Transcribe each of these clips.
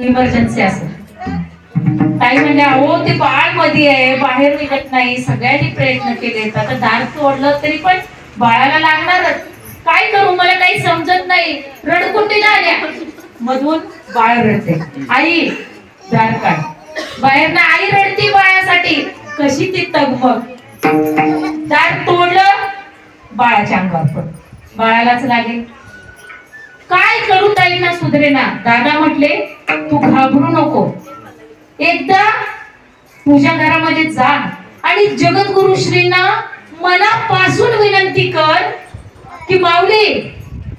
Emergency असेल. ताई म्हणजे अहो ते बाळमध्ये आहे बाहेर निघत नाही सगळ्यांनी प्रयत्न केले आता दार तोडलं तरी पण बाळाला लागणारच. काय करू? मला काही समजत नाही. रडकुंडीला आल्या मधून बाळ रडते. आई दार काढ. बाहेर ना आई रडती बाळासाठी. कशी ती तगमग दार तोडलं बाळाच्या अंगावर पण बाळालाच लागेल. काय सुधरेना दादा म्हटले तू घाबरू नको. एकदा तुझ्या घरामध्ये जा आणि जगद्गुरु श्रींना मनापासून विनंती कर की माऊली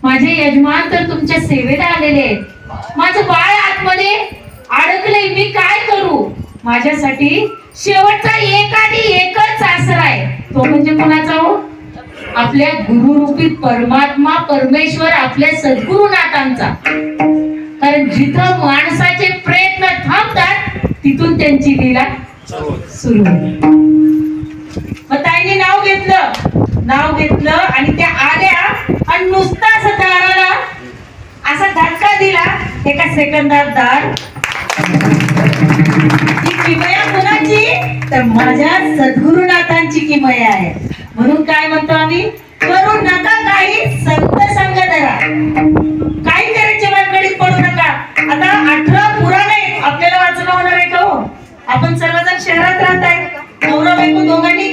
माझे यजमान तर तुमच्या सेवेला आलेले आहेत. माझं बाळ आतमध्ये अडकलंय. मी काय करू? माझ्यासाठी शेवटचा एक आणि एकच आसरा आहे. तो म्हणजे कुणाचा हो? आपल्या गुरुरूपी परमात्मा परमेश्वर आपल्या सद्गुरुनाथांचा. कारण जिथं माणसाचे प्रयत्न थांबतात तिथून त्यांची लीला सुरू मग ताईने नाव घेतलं. नाव घेतलं आणि त्या आल्या आणि नुसता असं दाराला असा धक्का दिला. एका सेकंदात दार. ही किमया कुणाची? तर माझ्या सद्गुरुनाथांची किमया आहे. म्हणून काय म्हणतो आम्ही? करू नका काही संत संग धरा काही करायचे भानगडीत पडू नका. आता अठरा पुराण आहे आपल्याला वाचणं होणार आहे का हो? आपण सर्वजण शहरात राहत आहे गौरव ऐकून दोघांनी